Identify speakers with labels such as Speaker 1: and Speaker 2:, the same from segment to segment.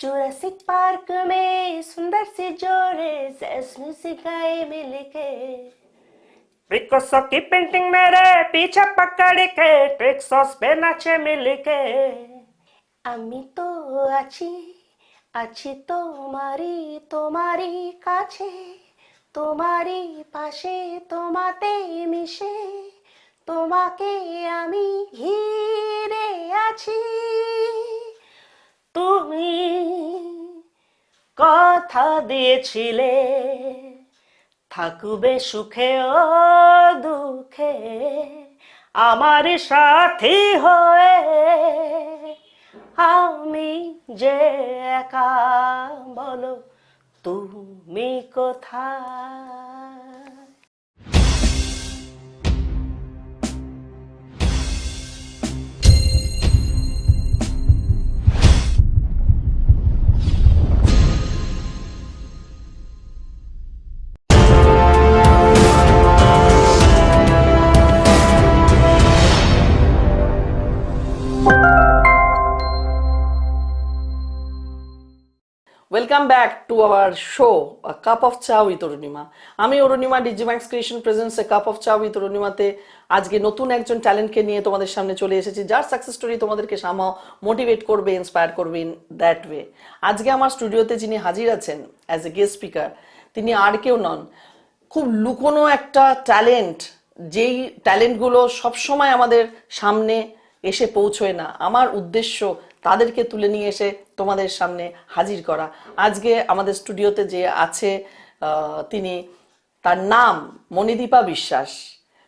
Speaker 1: Jurassic Park में सुंदर सी जोड़े जैस्मिन सी गाय मिलके
Speaker 2: पिकासो की पेंटिंग मेरे पीछे पकड़ के टेक्सास पे नाचे मिल के
Speaker 1: আমি তো আছি আছি তোমারই তোমারই কাছে তোমারই পাশে তোমাতে মিশে তোমাকে আমি ঘিরে আছি
Speaker 2: তুমি কথা দিয়েছিলে, থাকবে সুখে ও দুঃখে আমার সাথী হয়ে।
Speaker 1: আমি যে একা বলো, তুমি কোথায়?
Speaker 3: Back to our show a cup of cha with Arunima আমি Arunima Digimax creation presents a cup of cha with অরুণিমাতে আজকে নতুন একজন ট্যালেন্টকে নিয়ে তোমাদের সামনে চলে এসেছি, যার সাকসেস স্টোরি তোমাদেরকে সামাও মোটিভেট করবে ইন্সপায়ার করবে ইন দ্যাট ওয়ে আজকে আমার স্টুডিওতে যিনি হাজির আছেন অ্যাজ এ গেস্ট স্পিকার তিনি আর কেউ নন। খুব লুকোনো একটা ট্যালেন্ট যেই ট্যালেন্টগুলো সবসময় আমাদের সামনে এসে পৌঁছয় না। আমার উদ্দেশ্য তাদেরকে তুলে নিয়ে এসে তোমাদের সামনে হাজির করা। আজকে আমাদের স্টুডিওতে যে আছে তিনি, তার নাম মণিদীপা বিশ্বাস।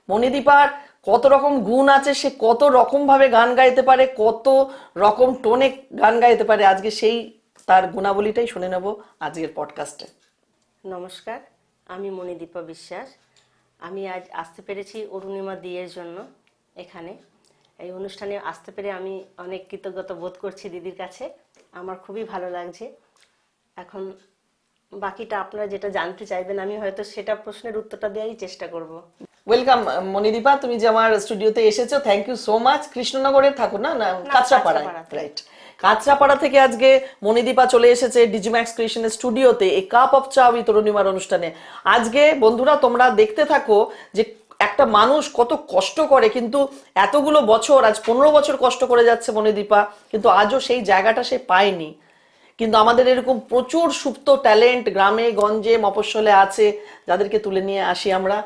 Speaker 3: মণিদীপার কত রকম গুণ আছে, সে কত রকম ভাবে গান গাইতে পারে, কত রকম টোনে গান গাইতে পারে, আজকে সেই তার গুণাবলীটাই শুনে নেব আজকের পডকাস্টে।
Speaker 1: নমস্কার, আমি মণিদীপা বিশ্বাস। আমি আজ আসতে পেরেছি অরুণিমা দিয়ের জন্য এখানে। এই অনুষ্ঠানে আসতে পেরে আমি অনেক কৃতজ্ঞতা বোধ করছি দিদির কাছে। আমার খুবই ভালো লাগছে। এখন বাকিটা আপনারা যেটা জানতে চাইবেন আমি হয়তো সেটা প্রশ্নের উত্তরটা দেওয়ারই চেষ্টা করব।
Speaker 3: ওয়েলকাম মনিদীপা তুমি যে আমার স্টুডিওতে এসেছ থ্যাংক ইউ সো মাচ কৃষ্ণনগরে থাকো না? না কাঁচরাপাড়ায়। রাইট কাঁচরাপাড়া থেকে আজকে মনিদীপা চলে এসেছে ডিজিম্যাক্স ক্রিয়েশনের স্টুডিওতে এই কাপ অফ চা উইথ অরুণিমার অনুষ্ঠানে। আজকে বন্ধুরা তোমরা দেখতে থাকো যে একটা মানুষ কত কষ্ট করে কিন্তু এতগুলো বছর আজ পনেরো বছর কষ্ট করে যাচ্ছে মনিদীপা কিন্তু আজও সেই জায়গাটা সে পায়নি। কিন্তু আমাদের এরকম প্রচুর সুপ্ত ট্যালেন্ট গ্রামে গঞ্জে মফস্বলে আছে যাদেরকে তুলে নিয়ে আসি আমরা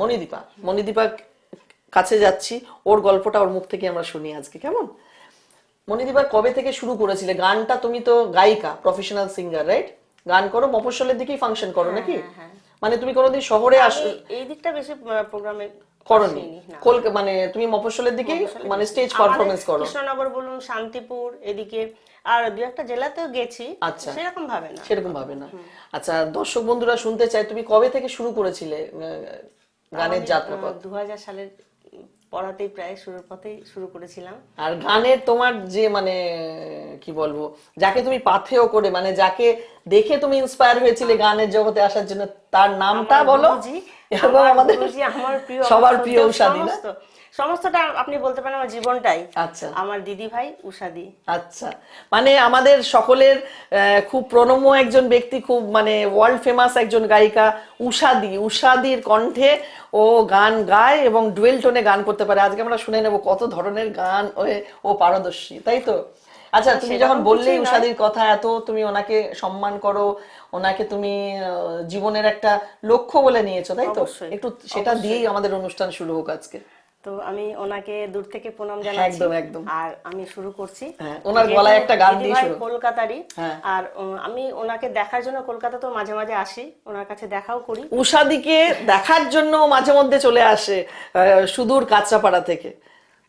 Speaker 3: মণিদীপা। মণিদীপার কাছে যাচ্ছি ওর গল্পটা ওর মুখ থেকে আমরা শুনি আজকে কেমন? মণিদীপা কবে থেকে শুরু করেছিলে? গানটা তুমি তো গায়িকা প্রফেশনাল সিঙ্গার রাইট গান করো মফস্বলের দিকেই ফাংশন করো নাকি? মানে তুমি কোনোদিন শহরে আস
Speaker 1: এই দিকটা বেশি প্রোগ্রামে
Speaker 3: করনি। কলকাতা মানে তুমি মফস্বলের দিকে মানে স্টেজ পারফরমেন্স করো।
Speaker 1: কৃষ্ণনগর বলুন শান্তিপুর এদিকে। আর দু একটা জেলাতেও গেছি
Speaker 3: আচ্ছা।
Speaker 1: সেরকম ভাবে না।
Speaker 3: সেরকম ভাবে না। আচ্ছা দর্শক বন্ধুরা শুনতে চাই তুমি কবে থেকে শুরু করেছিলে গানের যাত্রা
Speaker 1: দু হাজার সালের পড়াতেই প্রায় শুরুর পথে শুরু করেছিলাম।
Speaker 3: আর গানে তোমার যে মানে কি বলব যাকে তুমি পাথেয় করে মানে যাকে দেখে তুমি ইন্সপায়ার হয়েছিলে গানের জগতে আসার জন্য তার নামটা বলো। এবং আমাদের
Speaker 1: আমার প্রিয়
Speaker 3: সবার প্রিয় উষাদি না?
Speaker 1: সমস্তটা আপনি বলতে পারেন আমার জীবনটাই।
Speaker 3: আচ্ছা।
Speaker 1: আমার দিদি ভাই উষাদি
Speaker 3: আচ্ছা। মানে আমাদের সকলের খুব প্রণম্য একজন ব্যক্তি খুব মানে ওয়ার্ল্ড ফেমাস একজন গায়িকা উষাদি উষাদির কণ্ঠে ও গান গায় এবং ডুয়েল টোনে গান করতে পারে। আজকে আমরা শুনে নেব কত ধরনের গান ও- পারদর্শী তাই তো? আচ্ছা তুমি যখন বললে উষাদির কথা এত তুমি ওনাকে সম্মান করো ওনাকে তুমি জীবনের একটা লক্ষ্য বলে নিয়েছো তাই তো? একটু সেটা দিয়েই আমাদের অনুষ্ঠান শুরু হোক আজকে।
Speaker 1: তো আমি ওনাকে দূর থেকে প্রণাম জানাচ্ছি।
Speaker 3: একদম, একদম।
Speaker 1: আর আমি শুরু করছি।
Speaker 3: হ্যাঁ, ওনার গলায় একটা গান দিয়ে শুরু।
Speaker 1: কলকাতারই
Speaker 3: হ্যাঁ।
Speaker 1: আর আমি ওনাকে দেখার জন্য কলকাতা তো মাঝে মাঝে আসি ওনার কাছে দেখাও করি।
Speaker 3: উষাদিকে দেখার জন্য মাঝে মধ্যে চলে আসে সুদূর কাঁচরাপাড়া থেকে।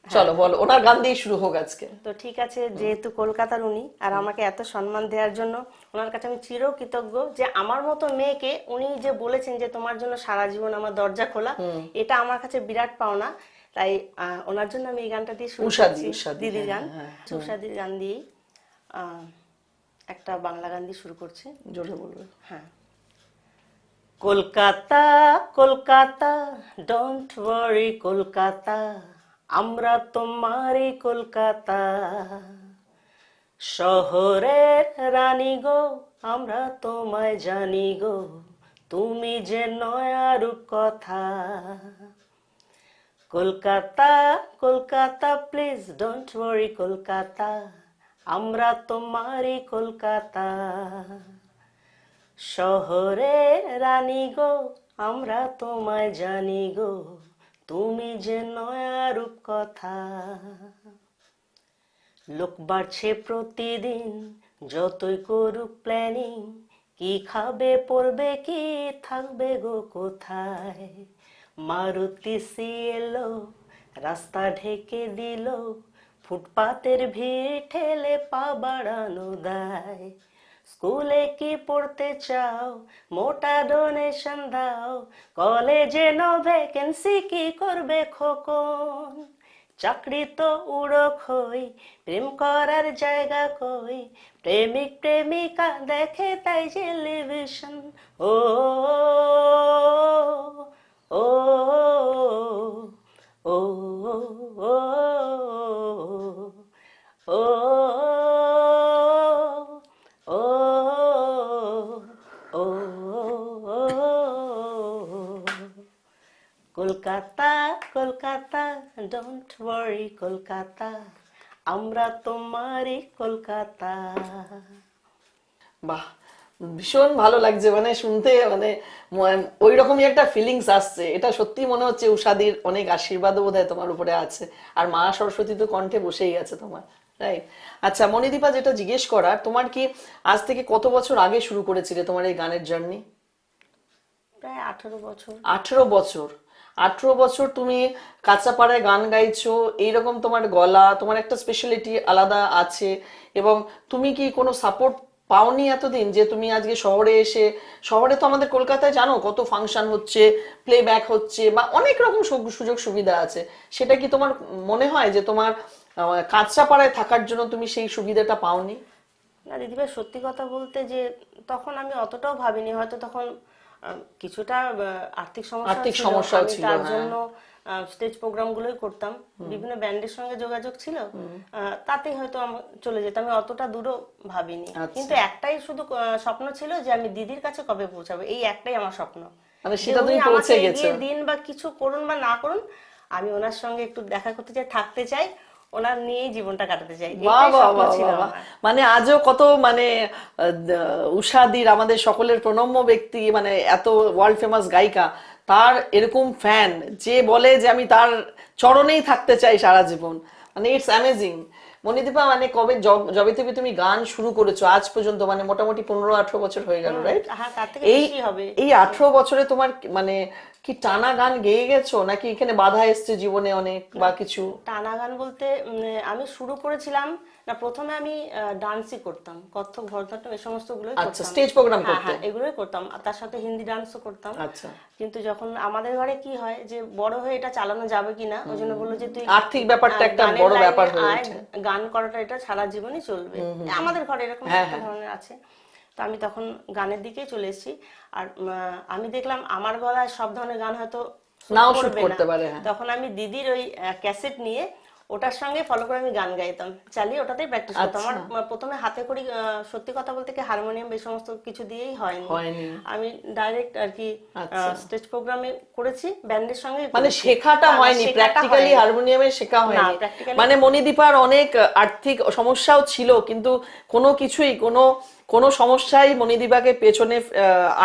Speaker 3: চলো বলো ওনার গান দিয়ে শুরু হোক আজকে।
Speaker 1: তো ঠিক আছে যেহেতু কলকাতার উনি আর আমাকে এত সম্মান দেওয়ার জন্য ওনার কাছে আমি চির কৃতজ্ঞ যে আমার মতো মেয়েকে উনি যে বলেছেন যে তোমার জন্য সারা জীবন আমার দরজা খোলা এটা আমার কাছে বিরাট পাওনা। তাই ওনার জন্য আমি এই গানটা দিয়ে শুরু করছি দিদির
Speaker 3: হ্যাঁ,
Speaker 1: গান
Speaker 3: হ্যাঁ,
Speaker 1: উষাদির গান দিয়েই একটা বাংলা গান দিয়ে শুরু করছি।
Speaker 3: জোরে বলবে।
Speaker 1: হ্যাঁ। কলকাতা কলকাতা ডোন্ট ওয়ারি কলকাতা আমরা তোমারই কলকাতা। শহরের রানী গো আমরা তোমায় জানি গো তুমি যে নয়া রূপ কথা Kolkata Kolkata please don't worry Kolkata. আমরা তোমারই কলকাতা। শহরের রানী গো, আমরা তোমায় জানি গো। তুমি যে নয়া কথা লোক বাড়ছে প্রতিদিন, যতই করুক প্ল্যানিং কি খাবে, পড়বে, কি থাকবে গো কোথায়? মারুতি এলো রাস্তা ঢেকে দিল, ফুটপাতের ভিড় ঠেলে পা বাড়ানো দায়। স্কুলে কি পড়তে চাও? মোটা ডোনেশন দাও। কলেজে নো ভ্যাকেন্সি কি করবে খোকন? চাকরি তো উড়ো খই প্রেম করার জায়গা কই? প্রেমিক প্রেমিকা দেখে তাই television O O O O O O O Kolkata Kolkata don't worry Kolkata আমরা তোমারই কলকাতা
Speaker 3: বাহ ভীষণ ভালো লাগছে মানে শুনতে মানে ওই রকমই একটা ফিলিংস আসছে। এটা সত্যি মনে হচ্ছে উষাদির অনেক আশীর্বাদও বোধ তোমার উপরে আছে। আর মা সরস্বতী তো কণ্ঠে বসেই আছে তোমার রাইট আচ্ছা মণিদীপা যেটা জিজ্ঞেস করার তোমার কি আজ থেকে কত বছর আগে শুরু করেছিলে তোমার এই গানের জার্নি
Speaker 1: প্রায় আঠারো বছর।
Speaker 3: আঠেরো বছর। আঠেরো বছর তুমি কাঁচাপাড়ায় গান গাইছো এইরকম তোমার গলা তোমার একটা স্পেশালিটি আলাদা আছে এবং তুমি কি কোনো সাপোর্ট পাওনি এতদিন যে তুমি আজকে শহরে এসে, শহরে তো আমাদের কলকাতায় জানো কত ফাংশন হচ্ছে প্লে ব্যাক হচ্ছে, বা অনেক রকম সুযোগ সুবিধা আছে। সেটা কি তোমার মনে হয় যে তোমার কাঁচরাপাড়ায় থাকার জন্য তুমি সেই সুবিধাটা পাওনি?
Speaker 1: না, দিদিভাই, সত্যি কথা বলতে যে তখন আমি অতটাও ভাবিনি। হয়তো তখন কিছুটা আর্থিক সমস্যা
Speaker 3: আর্থিক
Speaker 1: আমি
Speaker 3: ছিল,
Speaker 1: তার
Speaker 3: হ্যাঁ।
Speaker 1: জন্য স্টেজ প্রোগ্রাম গুলোই করতাম। বিভিন্ন ব্যান্ডের সঙ্গে যোগাযোগ ছিল। তাতেই হয়তো চলে যেতাম। আমি অতটা দূরও ভাবিনি।
Speaker 3: আচ্ছা।
Speaker 1: কিন্তু একটাই শুধু স্বপ্ন ছিল যে আমি দিদির কাছে কবে পৌঁছাবো। এই একটাই আমার স্বপ্ন।
Speaker 3: মানে সেটা তুমি পৌঁছে গেছো।
Speaker 1: দিন বা কিছু করুন বা না করুন আমি ওনার সঙ্গে একটু দেখা করতে চাই থাকতে চাই। ওনার নিয়েই জীবনটা কাটাতে চাই।
Speaker 3: মানে আজও কত মানে উষাদির আমাদের সকলের প্রণম্য ব্যক্তি মানে এত ওয়ার্ল্ড ফেমাস গায়িকা তার এরকম ফ্যান যে বলে যে আমি তার চরণেই থাকতে চাই সারা জীবন। মানে ইটস অ্যামেজিং মনিদীপা মানে কবে জব- যবে থেকে তুমি গান শুরু করেছ? আজ পর্যন্ত মানে মোটামুটি পনেরো আঠারো বছর হয়ে গেল রাইট
Speaker 1: হ্যাঁ তার থেকে
Speaker 3: এই এই আঠারো বছরে তোমার মানে কি টানা গান গেয়ে গেছো? নাকি এখানে বাধা এসছে জীবনে অনেক বা কিছু?
Speaker 1: টানা গান বলতে আমি শুরু করেছিলাম না প্রথমে আমি ডান্সই করতাম কত্থক ভরতনাট্যম এই সমস্ত গুলোই
Speaker 3: আচ্ছা, stage program
Speaker 1: হ্যাঁ,
Speaker 3: করতে?
Speaker 1: হ্যাঁ, এগুলোই করতাম আর তার সাথে হিন্দি ডান্সও করতাম।
Speaker 3: আচ্ছা।
Speaker 1: কিন্তু যখন আমাদের ঘরে কি হয় যে বড় হয়ে এটা চালানো যাবে কিনা ওই জন্য বলল যে তুই
Speaker 3: আর্থিক ব্যাপারটা একটা বড় ব্যাপার হয়ে
Speaker 1: গান করাটা এটা সারা জীবনই চলবে। আমাদের ঘরে এরকম
Speaker 3: হ্যাঁ,
Speaker 1: একটা ধরনের আছে। তো আমি তখন গানের দিকে চলে এসেছি আর আমি দেখলাম আমার গলায় সব ধরনের গান হয়তো
Speaker 3: নাও করতে
Speaker 1: না।
Speaker 3: পারে, হ্যাঁ।
Speaker 1: তখন আমি দিদির ওই ক্যাসেট নিয়ে ওটার সঙ্গে ফলো করে আমি গান গাইতাম। চালিয়ে ওটাতেই প্র্যাকটিস করতাম। আমার
Speaker 3: আচ্ছা।
Speaker 1: প্রথমে হাতে করি সত্যি কথা বলতে কি হারমোনিয়াম এই সমস্ত কিছু দিয়েই হয়নি। আমি ডাইরেক্ট আর কি
Speaker 3: আচ্ছা।
Speaker 1: স্টেজ প্রোগ্রামে করেছি ব্যান্ডের সঙ্গে
Speaker 3: মানে শেখাটা
Speaker 1: হ্যাঁ,
Speaker 3: হয়নি প্র্যাকটিক্যালি হারমোনিয়ামে শেখা হয়নি। মানে মণিদীপার অনেক আর্থিক সমস্যাও ছিল কিন্তু কোনো কিছুই কোনো কোনো সমস্যাই মণিদীপাকে পেছনে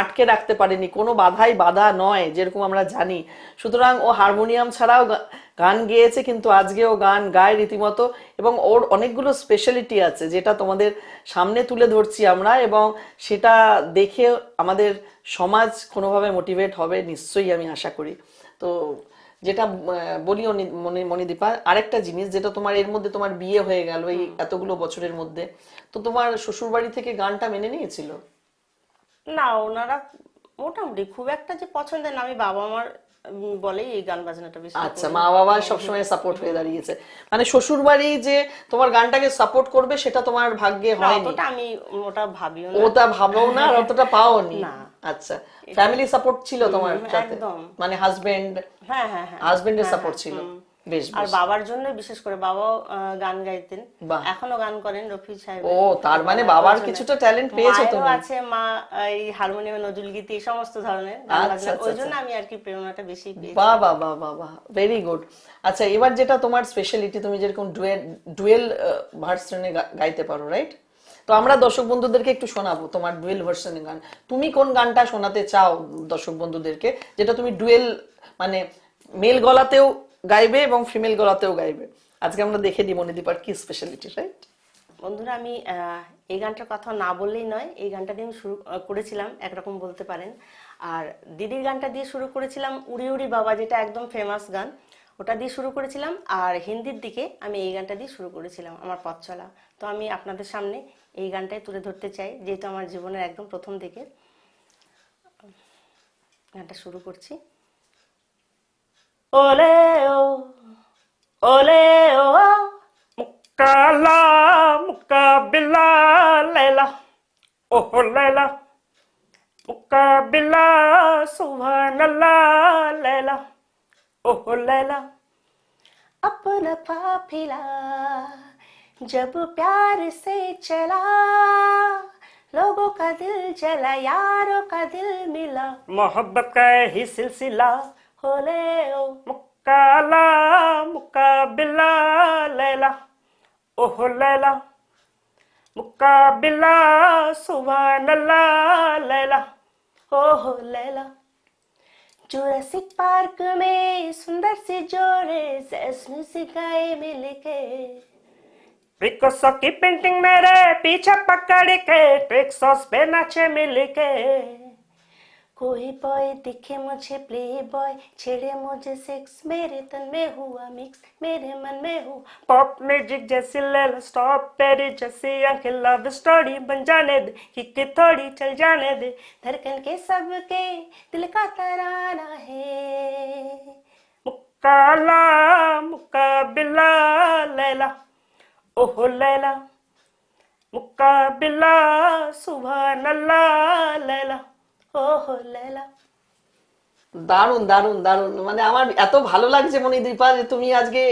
Speaker 3: আটকে রাখতে পারেনি। কোনো বাধাই বাধা নয় যেরকম আমরা জানি। সুতরাং ও হারমোনিয়াম ছাড়াও গান গেয়েছে কিন্তু আজকে ও গান গায় রীতিমতো এবং ওর অনেকগুলো স্পেশালিটি আছে যেটা তোমাদের সামনে তুলে ধরছি আমরা এবং সেটা দেখে আমাদের সমাজ কোনোভাবে মোটিভেট হবে নিশ্চয়ই আমি আশা করি। তো যেটা বলি মণিদীপা আরেকটা জিনিস যেটা তোমার এর মধ্যে তোমার বিয়ে হয়ে গেল এই এতগুলো বছরের মধ্যে তো তোমার শ্বশুর বাড়ি থেকে গানটা মেনে নিয়েছিল?
Speaker 1: না ওনারা মোটামুটি খুব একটা যে পছন্দের না আমি বাবা আমার উম, বলেই এই গান বাজনাটা বেশি
Speaker 3: আচ্ছা মা বাবা সবসময় সাপোর্ট হয়ে দাঁড়িয়েছে। মানে শ্বশুর বাড়ি যে তোমার গানটাকে সাপোর্ট করবে সেটা তোমার ভাগ্যে হয়নি।
Speaker 1: ওটা আমি ওটা ভাবিও না।
Speaker 3: ওটা ভাবো না আর অতটা পাও
Speaker 1: না।
Speaker 3: আচ্ছা ফ্যামিলি সাপোর্ট ছিল তোমার সাথে? মানে হাজবেন্ড
Speaker 1: হ্যাঁ হ্যাঁ হ্যাঁ।
Speaker 3: হাজবেন্ডের সাপোর্ট ছিল? বেশ
Speaker 1: আর বাবার জন্য বিশেষ করে বাবাও গান গাইতেন। এখনও গান করেন রফি সাহেব।
Speaker 3: ও তার মানে বাবার কিছুটা ট্যালেন্ট পেয়েছ তুমি।
Speaker 1: আছে মা এই হারমোনিয়ামে নজরুল গীতি এই সমস্ত ধরনের
Speaker 3: আচ্ছা, আচ্ছা,
Speaker 1: ওই জন্য আমি আর কি প্রেরণাটা বেশি
Speaker 3: বাহ বাহ বাহ বাহ বাহ। ভেরি গুড আচ্ছা এবার যেটা তোমার স্পেশালিটি তুমি যেরকম ডুয়েল ডুয়েল ভার্সনে গাইতে পারো রাইট তো আমরা দর্শক বন্ধুদেরকে একটু শোনাবো তোমার ডুয়েল ভার্সনে গান। তুমি কোন গানটা শোনাতে চাও দর্শক বন্ধুদেরকে? যেটা তুমি ডুয়েল মানে মেল গলাতেও গাইবে এবং ফিমেল গলাতেও গাইবে। আজকে আমরা দেখে নিই মনিদীপার কি স্পেশালিটি রাইট
Speaker 1: বন্ধুরা, আমি এই গানটার কথা না বললেই নয়, এই গানটা দিয়ে আমি শুরু করেছিলাম, একরকম বলতে পারেন। আর দিদির গানটা দিয়ে শুরু করেছিলাম উড়ি উড়ি বাবা, যেটা একদম ফেমাস গান। ওটা দিয়ে শুরু করেছিলাম, আর হিন্দির দিকে আমি এই গানটা দিয়ে শুরু করেছিলাম, আমার পথ চলা। তো আমি আপনাদের সামনে এই গানটাই তুলে ধরতে চাই, যেহেতু আমার জীবনের একদম প্রথম দিকে। গানটা শুরু করছি। oleo, oleo,
Speaker 2: मुकाला मुकाबिला लैला ओह लैला मुकाबिला सुभान अल्लाह लैला ओह लैला
Speaker 1: अपना काफिला जब प्यार से चला लोगों का दिल जला यारों का दिल मिला
Speaker 2: मोहब्बत का ही सिलसिला
Speaker 1: होले ओ
Speaker 2: मुक्काला मुक्काबिला लैला। ओह लैला अल्लाह लैला।
Speaker 1: ओ हो लैला जुरासिक पार्क में सुंदर जोड़े जैस्मिन मिल के।
Speaker 2: पिकासो की पेंटिंग मेरे पीछे पकड़ के ट्रिक सॉस पे नाचे मिल के।
Speaker 1: कोई बॉय दिखे मुझे प्ले बॉय छेड़े मुझे सेक्स मेरे तन में हुआ मिक्स मेरे मन में हुआ
Speaker 2: पॉप म्यूज़िक जैसी ले स्टॉप तेरी जैसी आँखें लव स्टोरी बन जाने दे किक थोड़ी चल जाने दे,
Speaker 1: धड़कन के सबके दिल का तराना है।
Speaker 2: मुक्काला मुक्काबिला लैला, ओह लैला मुक्काबिला सुभान अल्लाह, लैला।
Speaker 1: ও দারুণ
Speaker 3: দারুণ দারুণ দারুণ। মানে আমার এত ভালো লাগছে মনে দীপা যে তুমি আজকে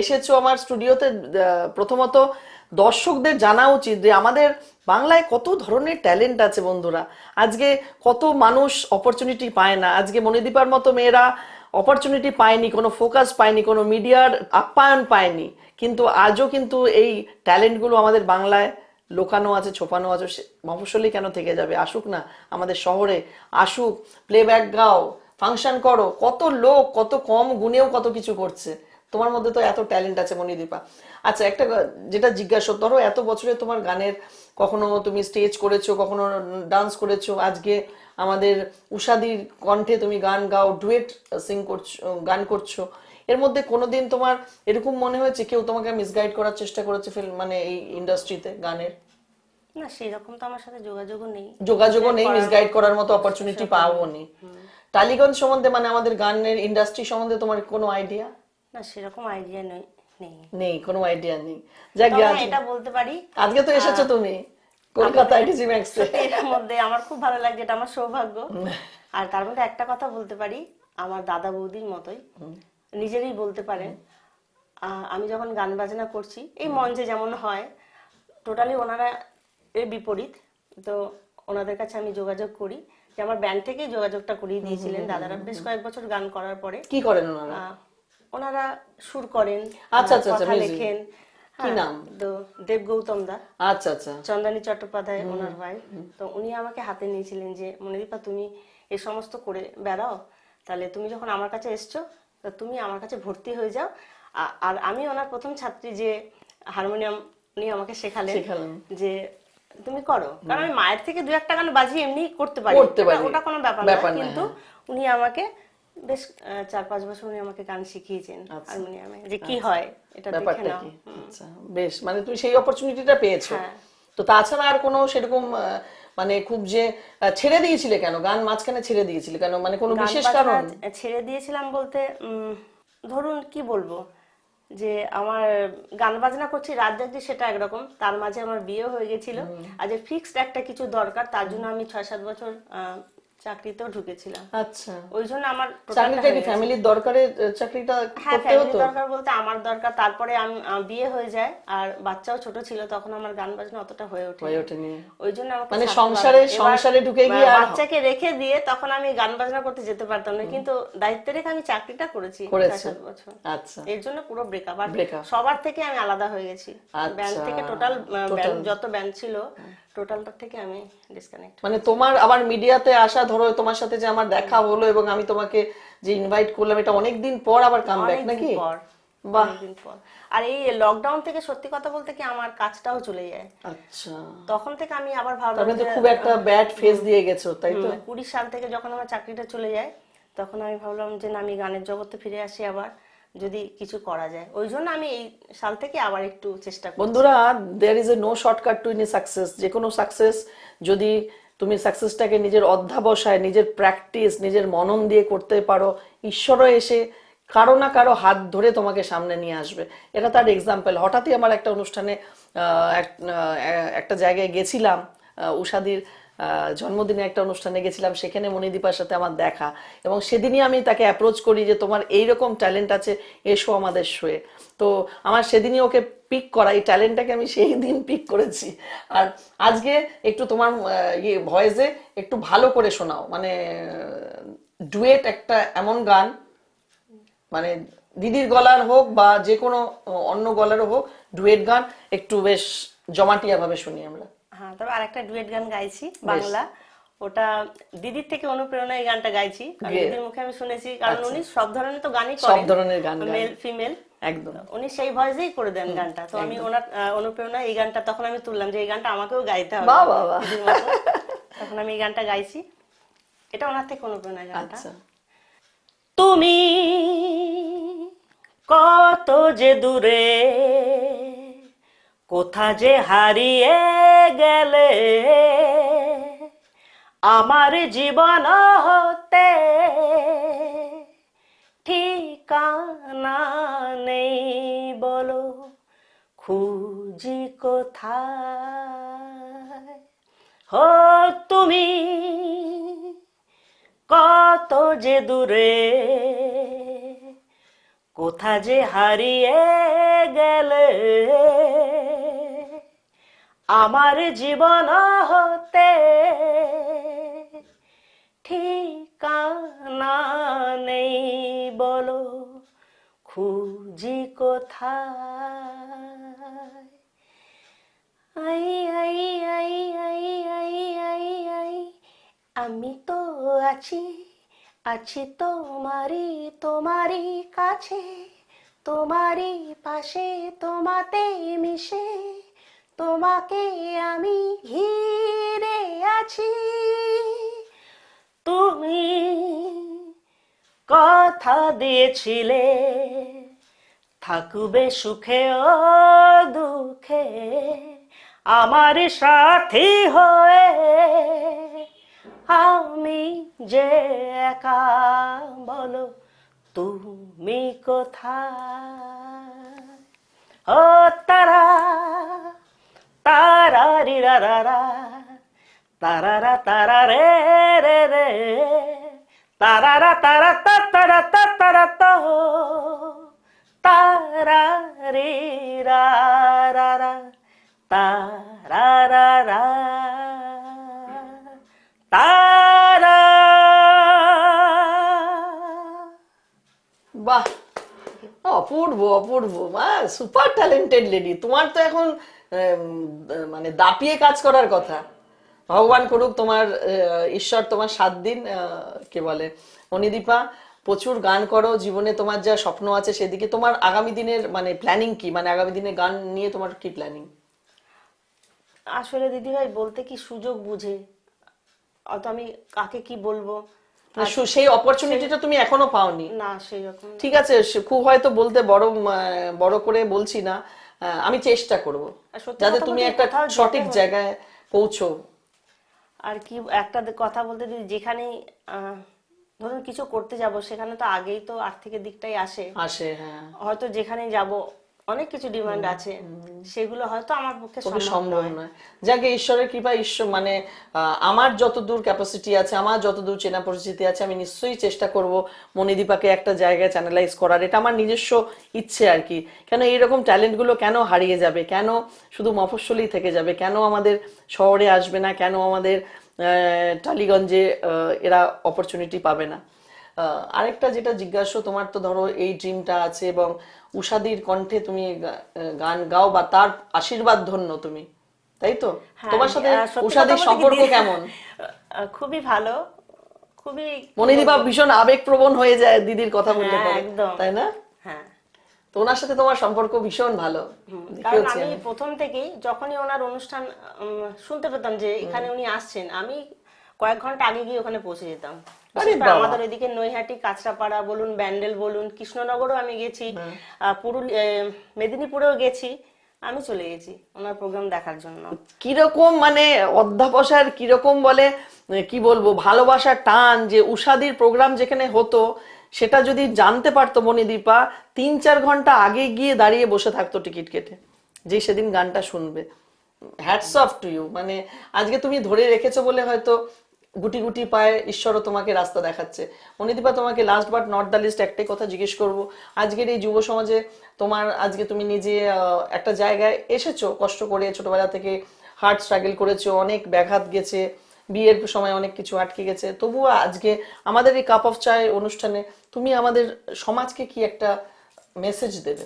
Speaker 3: এসেছ আমার স্টুডিওতে প্রথমত দর্শকদের জানা উচিত যে আমাদের বাংলায় কত ধরনের ট্যালেন্ট আছে বন্ধুরা। আজকে কত মানুষ অপরচুনিটি পায় না। আজকে মণিদীপার মতো মেয়েরা অপরচুনিটি পায়নি, কোনো ফোকাস পায়নি, কোনো মিডিয়ার আপ্যায়ন পায়নি। কিন্তু আজও কিন্তু এই ট্যালেন্টগুলো আমাদের বাংলায় লোকানো আছে, ছোপানো আছে, সে মফস্বলী কেন থেকে যাবে? আসুক না, আমাদের শহরে আসুক প্লেব্যাক গাও ফাংশন করো, কত লোক, কত কম গুণেও কত কিছু করছে। তোমার মধ্যে তো এত ট্যালেন্ট আছে মনিদীপা আচ্ছা একটা যেটা জিজ্ঞাসা, ধরো এত বছরে তোমার গানের কখনো তুমি স্টেজ করেছ, কখনো ডান্স করেছ, আজকে আমাদের উষাদির কণ্ঠে তুমি গান গাও ডুয়েট সিং করছ, গান করছ। এর মধ্যে কোনোদিন তোমার এরকম মনে হয়েছে কেউ তোমাকে মিসগাইড করার চেষ্টা করেছে ফিল্ম মানে এই ইন্ডাস্ট্রিতে গানের?
Speaker 1: না সেরকম তো আমার সাথে যোগাযোগও নেই।
Speaker 3: যোগাযোগও নেই মিসগাইড করার মতো অপরচুনিটি পাওও নি টালিগঞ্জ সম্বন্ধে মানে আমাদের গানের ইন্ডাস্ট্রি সম্বন্ধে তোমার কোনো আইডিয়া
Speaker 1: না সেরকম আইডিয়া নেই নেই।
Speaker 3: নেই কোনো আইডিয়া নেই। যাক
Speaker 1: এটা বলতে পারি।
Speaker 3: আজকে তো এসেছ তুমি কলকাতায় ডিজি ম্যাক্সে
Speaker 1: এর মধ্যে আমার খুব ভালো লাগছে এটা আমার সৌভাগ্য। আর তার মধ্যে একটা কথা বলতে পারি আমার দাদা বৌদির মতোই। নিজেরই বলতে পারেন। আহ, আমি যখন গান বাজনা করছি এই মঞ্চে যেমন হয় টোটালি ওনারা এর বিপরীত। তো ওনাদের কাছে আমি যোগাযোগ করি। যে আমার ব্যান্ড থেকেই যোগাযোগটা করিয়ে দিয়েছিলেন দাদারা। বেশ কয়েক বছর গান করার পরে
Speaker 3: কি করেন ওনারা?
Speaker 1: ওনারা সুর করেন
Speaker 3: আচ্ছা, আচ্ছা, আচ্ছা,
Speaker 1: কথা লেখেন।
Speaker 3: কি
Speaker 1: হ্যাঁ,
Speaker 3: নাম?
Speaker 1: তো দেব গৌতম দা।
Speaker 3: আচ্ছা আচ্ছা।
Speaker 1: চন্দানী চট্টোপাধ্যায় ওনার ভাই। তো উনি আমাকে হাতে নিয়েছিলেন যে মনিদীপা তুমি এই সমস্ত করে বেড়াও। তাহলে তুমি যখন আমার কাছে এসছো তা তুমি আমার কাছে ভর্তি হয়ে যাও। আর আমি ওনার প্রথম ছাত্রী যে হারমোনিয়াম উনি আমাকে শেখালেন। যে তুমি করো। কারণ আমি মায়ের থেকে দু একটা গান বাজিয়ে এমনি করতে পারি। ওটা- কোনো ব্যাপার না। কিন্তু উনি আমাকে বেশ চার পাঁচ বছর উনি আমাকে গান শিখিয়েছেন হারমোনিয়ামে। যে কি হয় এটা দেখে নাও।
Speaker 3: আচ্ছা বেশ। মানে তুমি সেই অপরচুনিটিটা পেয়েছ।
Speaker 1: হ্যাঁ।
Speaker 3: তো তাছাড়া আর কোনো সেরকম মানে খুব যে ছেড়ে দিয়েছিলে কেন? গান মাঝখানে ছেড়ে দিয়েছিলে কেন? মানে কোনো বিশেষ কারণ?
Speaker 1: ছেড়ে দিয়েছিলাম বলতে উম, ধরুন কি বলব? যে আমার গান বাজনা করছি রাত জাগছি সেটা একরকম তার মাঝে আমার বিয়ে হয়ে গেছিল। আর যে ফিক্সড একটা কিছু দরকার তার জন্য আমি ছয় সাত বছর আহ, চাকরিতেও ঢুকেছিলাম।
Speaker 3: আচ্ছা।
Speaker 1: ওই জন্য আমার
Speaker 3: চাকরিটা কি ফ্যামিলির দরকারে চাকরিটা
Speaker 1: হ্যাঁ
Speaker 3: করতে
Speaker 1: ফ্যামিলি
Speaker 3: হতো?
Speaker 1: দরকার বলতে আমার দরকার তারপরে আমি বিয়ে হয়ে যায় আর বাচ্চাও ছোট ছিল তখন আমার গান বাজনা অতটা হয়ে ওঠে
Speaker 3: হয়ে ওঠেনি।
Speaker 1: ওই জন্য আমাকে
Speaker 3: মানে সংসারে- সংসারে ঢুকে গিয়ে আর-
Speaker 1: বাচ্চাকে রেখে দিয়ে তখন আমি গান বাজনা করতে যেতে পারতাম না কিন্তু দায়িত্ব রেখে আমি চাকরিটা করেছি বছর।
Speaker 3: আচ্ছা।
Speaker 1: এর জন্য পুরো ব্রেকআপ আর সবার থেকে আমি আলাদা হয়ে গেছি।
Speaker 3: আচ্ছা।
Speaker 1: ব্যান্ড থেকে টোটাল যত ব্যান্ড ছিল টোটালটার থেকে আমি ডিসকানেক্ট
Speaker 3: মানে তোমার আবার মিডিয়াতে আসা ধরো তোমার সাথে যে আমার দেখা হলো এবং আমি তোমাকে যে ইনভাইট করলাম এটা অনেকদিন পর আবার কাম ব্যাক নাকি? বাহ।
Speaker 1: পর। আর এই লকডাউন থেকে সত্যি কথা বলতে কি আমার কাজটাও চলে যায়।
Speaker 3: আচ্ছা।
Speaker 1: তখন থেকে আমি আবার ভাবলাম
Speaker 3: মানে তো খুব একটা ব্যাড ফেস দিয়ে গেছো তাই তো?
Speaker 1: হুম, কুড়ি সাল থেকে যখন আমার চাকরিটা চলে যায় তখন আমি ভাবলাম যে না আমি গানের জগতে ফিরে আসি আবার। যদি কিছু করা যায়। ওই জন্য আমি এই সাল থেকে আবার একটু চেষ্টা
Speaker 3: বন্ধুরা there is a no shortcut to in success যে কোনো সাকসেস যদি তুমি সাকসেসটাকে নিজের অধ্যাবসায়, নিজের প্র্যাকটিস নিজের মনন দিয়ে করতে পারো, ঈশ্বরও এসে কারও না কারও হাত ধরে তোমাকে সামনে নিয়ে আসবে। এটা তার এক্সাম্পল হঠাৎই আমার একটা অনুষ্ঠানে এক- একটা জায়গায় গেছিলাম উষাদির জন্মদিনে একটা অনুষ্ঠানে গেছিলাম, সেখানে মণিদীপার সাথে আমার দেখা। এবং সেদিনই আমি তাকে অ্যাপ্রোচ করি যে, তোমার এইরকম ট্যালেন্ট আছে, এসো আমাদের শোয়ে। তো আমার সেদিনই ওকে পিক করা, এই ট্যালেন্টটাকে আমি সেই দিন পিক করেছি। আর আজকে একটু তোমার ইয়ে ভয়েসে একটু ভালো করে শোনাও। মানে ডুয়েট একটা এমন গান মানে দিদির গলার হোক বা যে কোনো অন্য গলারও হোক ডুয়েট গান একটু বেশ জমাটিয়া ভাবে শুনি আমরা।
Speaker 1: হ্যাঁ তবে আরেকটা ডুয়েট গান গাইছি বাংলা। ওটা দিদির থেকে অনুপ্রেরণা এই গানটা গাইছি। কারণ দিদির মুখে আমি শুনেছি কারণ উনি সব ধরনের তো গানই
Speaker 3: আচ্ছা। সব ধরনের গান।
Speaker 1: Male female.
Speaker 3: একদম।
Speaker 1: উনি সেই ভয়েসেই করে দেন গানটা। তো আমি ওনার অনুপ্রেরণা এই গানটা তখন আমি তুললাম যে এই গানটা আমাকেও গাইতে হবে
Speaker 3: বাহ, বাহ, বাহ।
Speaker 1: তখন আমি এই গানটা গাইছি। এটা ওনার থেকে অনুপ্রেরণা গানটা।
Speaker 3: আচ্ছা।
Speaker 1: তুমি কত যে দূরে কোথা যে হারিয়ে গেলে? আমার জীবন হতে ঠিকানা নেই বলো, খুঁজি কোথায়? হো তুমি কত যে দূরে, কোথা যে হারিয়ে গেলে? আমার জীবন হতে ঠিকানা নেই, বলো খুঁজি কোথায়? I I I I I I I, আমি তো আছি আছি তোমারই তোমারই কাছে, তোমারই পাশে তোমাতে মিশে। তোমাকে আমি ঘিরে আছি। তুমি কথা দিয়েছিলে, থাকবে সুখে ও দুঃখে, আমার সাথী হয়ে আমি যে একা, বলো তুমি কোথায়? ও তারা তারা রি রা তারা রা রে রে তারা তারা তারা তা তারা তারা তারা
Speaker 3: বাহ, অপূর্ব অপূর্ব। সুপার ট্যালেন্টেড লেডি তোমার তো এখন মানে দাপিয়ে কাজ করার কথা। ভগবান করুক তোমার ঈশ্বর তোমার সাত দিন কে বলে অনিদীপা প্রচুর গান করো জীবনে তোমার যা স্বপ্ন আছে সেদিকে। তোমার আগামী দিনের মানে প্ল্যানিং কি? মানে আগামী দিনে গান নিয়ে তোমার কি প্ল্যানিং
Speaker 1: আসলে দিদিভাই বলতে কি সুযোগ বুঝে? অত আমি কাকে কি বলব?
Speaker 3: সেই অপরচুনিটিটা তুমি এখনও পাওনি।
Speaker 1: না সেই রকম
Speaker 3: ঠিক আছে খুব হয়তো বলতে বড় বড় করে বলছি না। আমি চেষ্টা করব। যাতে তুমি একটা সঠিক জায়গায় পৌঁছো।
Speaker 1: আর কি একটা কথা বলতে যদি যেখানে আহ, ধরুন কিছু করতে যাব সেখানে তো আগেই তো আর্থিক দিকটাই আসে।
Speaker 3: আসে হ্যাঁ।
Speaker 1: হয়তো যেখানে যাব অনেক কিছু ডিমান্ড আছে। সেগুলো হয়তো আমার পক্ষে সম্ভব নয়।
Speaker 3: যাকে ঈশ্বরের কৃপা ঈশ্বর মানে আমার যতদূর ক্যাপাসিটি আছে আমার যতদূর চেনা পরিচিতি আছে আমি নিশ্চয়ই চেষ্টা করব মনিদীপাকে একটা জায়গায় চ্যানেলাইজ করার। এটা আমার নিজস্ব ইচ্ছে আর কি। কেন এইরকম ট্যালেন্টগুলো কেন হারিয়ে যাবে? কেন শুধু মফস্বলেই থেকে যাবে? কেন আমাদের শহরে আসবে না? কেন আমাদের আহ, টালিগঞ্জে এরা অপরচুনিটি পাবে না? আরেকটা যেটা জিজ্ঞাসা তোমার তো ধরো এই ড্রিমটা আছে এবং উষাদির কণ্ঠে তুমি গান গাও বা তার আশীর্বাদ ধন্য তুমি তাই তো
Speaker 1: হ্যাঁ,
Speaker 3: তোমার সাথে উষাদির
Speaker 1: বলতে
Speaker 3: সম্পর্ক কেমন
Speaker 1: খুবই ভালো খুবই
Speaker 3: মনিদীপা ভীষণ আবেগপ্রবণ হয়ে যায় দিদির কথা বললে
Speaker 1: হ্যাঁ,
Speaker 3: পরে,
Speaker 1: একদম।
Speaker 3: তাই না
Speaker 1: হ্যাঁ
Speaker 3: তো ওনার সাথে তোমার সম্পর্ক ভীষণ ভালো
Speaker 1: কারণ আমি। প্রথম থেকেই যখনই ওনার অনুষ্ঠান শুনতে পেতাম যে এখানে উনি আসছেন আমি কয়েক ঘণ্টা আগে গিয়ে ওখানে পৌঁছে যেতাম। আমাদের ওইদিকে নৈহাটি কাঁচরাপাড়া বলুন ব্যান্ডেল বলুন কৃষ্ণনগরও আমি গেছি পুরুলিয়া মেদিনীপুরেও গেছি আমি চলে গেছি ওনার প্রোগ্রাম দেখার জন্য।
Speaker 3: কীরকম মানে অধ্যাপসার কীরকম বলে কি বলব ভালোবাসার টান যে উষাদির প্রোগ্রাম যেখানে হতো সেটা যদি জানতে পারতো মণিদীপা তিন চার ঘণ্টা আগে গিয়ে দাঁড়িয়ে বসে থাকতো টিকিট কেটে যে সেদিন গানটা শুনবে। হ্যাটস অফ টু ইউ মানে আজকে তুমি ধরে রেখেছো বলে হয়তো গুটি গুটি পায়ে ঈশ্বরও তোমাকে রাস্তা দেখাচ্ছে। মণিদীপা তোমাকে last but not the least একটাই কথা জিজ্ঞেস করব। আজকের এই যুব সমাজে তোমার, আজকে তুমি নিজে একটা জায়গায় এসেছ, কষ্ট করে ছোটবেলা থেকে হার্ট স্ট্রাগল করেছ, অনেক ব্যাঘাত গেছে, বিয়ের সময় অনেক কিছু আটকে গেছে। তবুও আজকে আমাদের এই কাপ অফ চায় অনুষ্ঠানে তুমি আমাদের সমাজকে কি একটা মেসেজ দেবে?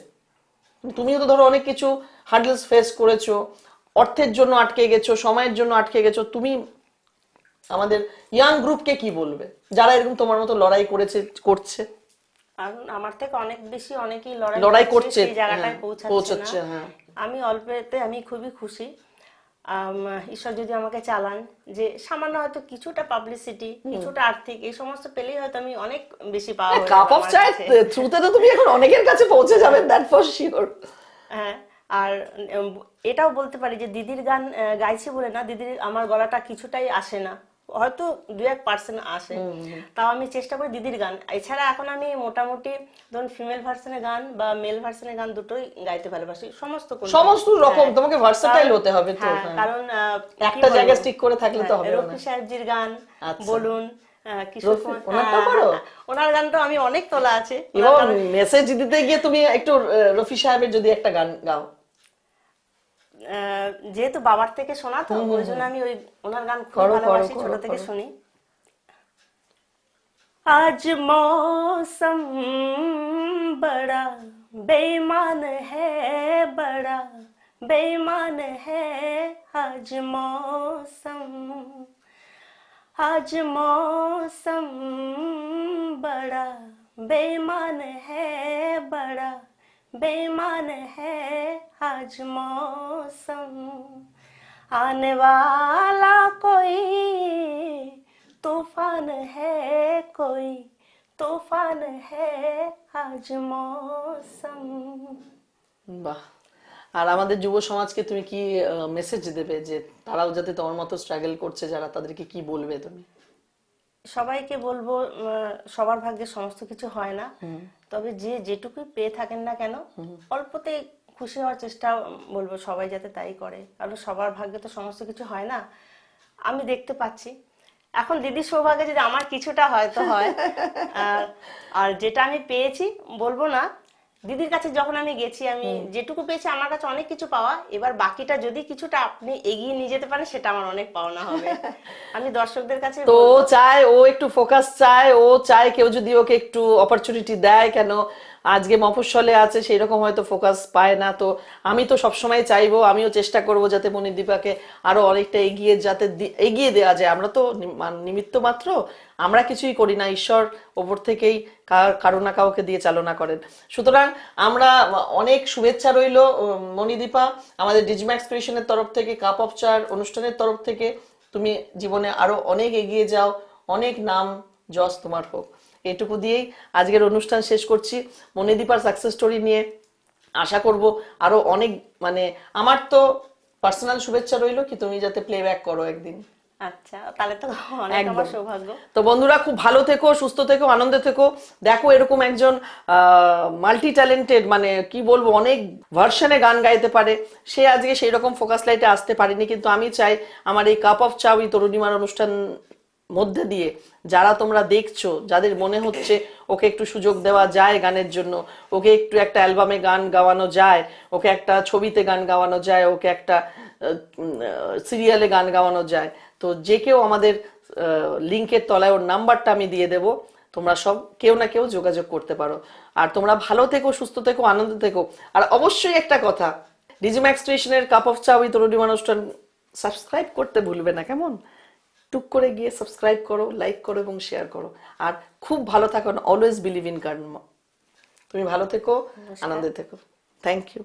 Speaker 3: তুমিও তো ধরো অনেক কিছু হার্ডলস ফেস করেছ, অর্থের জন্য আটকে গেছো, সময়ের জন্য আটকে গেছো, তুমি আমাদের ইয়াং গ্রুপকে কি বলবে? যারা এরকম তোমার মতো লড়াই করেছে করছে?
Speaker 1: আমার থেকে অনেক বেশি অনেকেই লড়াই
Speaker 3: লড়াই
Speaker 1: করছে, জায়গাটায়
Speaker 3: হ্যাঁ,
Speaker 1: পৌঁছাচ্ছে না।
Speaker 3: হ্যাঁ।
Speaker 1: আমি অল্পেতে আমি খুবই খুশি। ঈশ্বর যদি আমাকে চালান যে সামান্য হয়তো কিছুটা পাবলিসিটি কিছুটা আর্থিক এই সমস্ত পেলেই হয়তো আমি অনেক বেশি পাওয়া
Speaker 3: কাপ অফ চায় থ্রুতে তো তুমি এখন অনেকের কাছে পৌঁছে যাবে দ্যাট ফর শিওর
Speaker 1: হ্যাঁ আর এটাও বলতে পারি যে দিদির গান গাইছি বলে না দিদির আমার গলাটা কিছুটাই আসে না। হয়তো দু এক পার্সেন্ট আসে তাও আমি চেষ্টা করি দিদির গান এছাড়া এখন আমি মোটামুটি ধরুন ফিমেল ভার্সনের গান বা মেল ভার্সনের গান দুটোই গাইতে ভালোবাসি সমস্ত
Speaker 3: সমস্ত রকম
Speaker 1: হ্যাঁ।
Speaker 3: তোমাকে ভার্সেটাইল হতে হবে তো
Speaker 1: হ্যাঁ,
Speaker 3: হ্যাঁ।
Speaker 1: কারণ
Speaker 3: একটা? জায়গায় stick করে থাকলে তো হবে না।
Speaker 1: রফি সাহেবজির গান
Speaker 3: আচ্ছা।
Speaker 1: বলুন ওনার গানটা আমি অনেক তোলা আছে
Speaker 3: এবং মেসেজ দিতে গিয়ে তুমি একটু রফি সাহেবের যদি একটা গান গাও
Speaker 1: যেহেতু বাবার থেকে শোনা তো ওই জন্য আমি ওই ওনার গান খুব
Speaker 3: করো, করো,
Speaker 1: ভালোবাসি ছোট
Speaker 3: করো,
Speaker 1: থেকে
Speaker 3: করো।
Speaker 1: শুনি आज मौसम बड़ा बेईमान है बड़ा बेईमान है आज मौसम आज मौसम बड़ा बेईमान है बड़ा बेईमान है आज मौसम आने वाला कोई तूफान है कोई तूफान है आज मौसम
Speaker 3: বাহ আর আমাদের যুব সমাজকে তুমি কি মেসেজ দেবে যে তারাও যাতে তোমার মতো স্ট্রাগল করছে যারা তাদেরকে কি বলবে তুমি
Speaker 1: সবাইকে বলবো উম, সবার ভাগ্যে সমস্ত কিছু হয় না তবে যে যেটুকুই পেয়ে থাকেন না কেন অল্পতে খুশি হওয়ার চেষ্টা বলব সবাই যাতে তাই করে। কারণ সবার ভাগ্যে তো সমস্ত কিছু হয় না। আমি দেখতে পাচ্ছি। এখন দিদির সৌভাগ্যে যদি আমার কিছুটা হয়তো হয়। আর যেটা আমি পেয়েছি বলব না। দিদির কাছে যখন আমি গেছি আমি যেটুকু পেয়েছি আমার কাছে অনেক কিছু পাওয়া। এবার বাকিটা যদি কিছুটা আপনি এগিয়ে নিয়ে যেতে পারেন সেটা আমার অনেক পাওনা হবে। আমি দর্শকদের কাছে
Speaker 3: তো চায় ও একটু ফোকাস চায় ও চায় কেউ যদি ওকে একটু অপরচুনিটি দেয় কেন? আজকে মফস্বলে আছে সেই রকম হয়তো ফোকাস পায় না। তো আমি তো সবসময় চাইব, আমিও চেষ্টা করব যাতে মনিদীপাকে আরও অনেকটা এগিয়ে, যাতে এগিয়ে দেওয়া যায়। আমরা তো নিমিত্ত মাত্র, আমরা কিছুই করি না। ঈশ্বর ওপর থেকেই কারও না কাউকে দিয়ে চালনা করেন। সুতরাং আমরা অনেক শুভেচ্ছা রইল মনিদীপা আমাদের ডিজিম্যাক্স তরফ থেকে কাপ অফ চার অনুষ্ঠানের তরফ থেকে। তুমি জীবনে আরও অনেক এগিয়ে যাও, অনেক নাম, যশ তোমার হোক। এটুকু দিয়েই আজকের অনুষ্ঠান শেষ করছি। মনিদীপার সাকসেস স্টোরি নিয়ে আশা করব আরও অনেক মানে আমার তো পার্সোনাল শুভেচ্ছা রইল কি তুমি যাতে প্লেব্যাক করো একদিন।
Speaker 1: আচ্ছা তাহলে তো অনেক আমার সৌভাগ্য।
Speaker 3: তো বন্ধুরা খুব ভালো থেকো সুস্থ থেকো আনন্দে থেকো। দেখো এরকম একজন মাল্টি ট্যালেন্টেড মানে কি বলব অনেক ভার্সনে গান গাইতে পারে। সে আজকে সেই রকম ফোকাস লাইটে আসতে পারেনি কিন্তু আমি চাই আমার এই কাপ অফ চা উই তরুণীমার অনুষ্ঠান মধ্যে দিয়ে, যারা তোমরা দেখছ, যাদের মনে হচ্ছে ওকে একটু সুযোগ দেওয়া যায় গানের জন্য, ওকে একটু একটা অ্যালবামে গান গাওয়ানো যায়, ওকে একটা ছবিতে গান গাওয়ানো যায়, ওকে একটা সিরিয়ালে গান গাওয়ানো যায়, তো যে কেউ আমাদের লিঙ্কের তলায় ওর নাম্বারটা আমি দিয়ে দেব, তোমরা সব কেউ না কেউ যোগাযোগ করতে পারো। আর তোমরা ভালো থেকো, সুস্থ থেকো, আনন্দ থেকো। আর অবশ্যই একটা কথা ডিজিম্যাক্স স্টেশনের কাপ অফ চা উই তরুণী অনুষ্ঠান সাবস্ক্রাইব করতে ভুলবে না, কেমন? টুক করে গিয়ে সাবস্ক্রাইব করো লাইক করো এবং শেয়ার করো। আর খুব ভালো থাকো অলওয়েজ বিলিভ ইন কর্ম তুমি ভালো থেকো আনন্দে থেকো। Thank you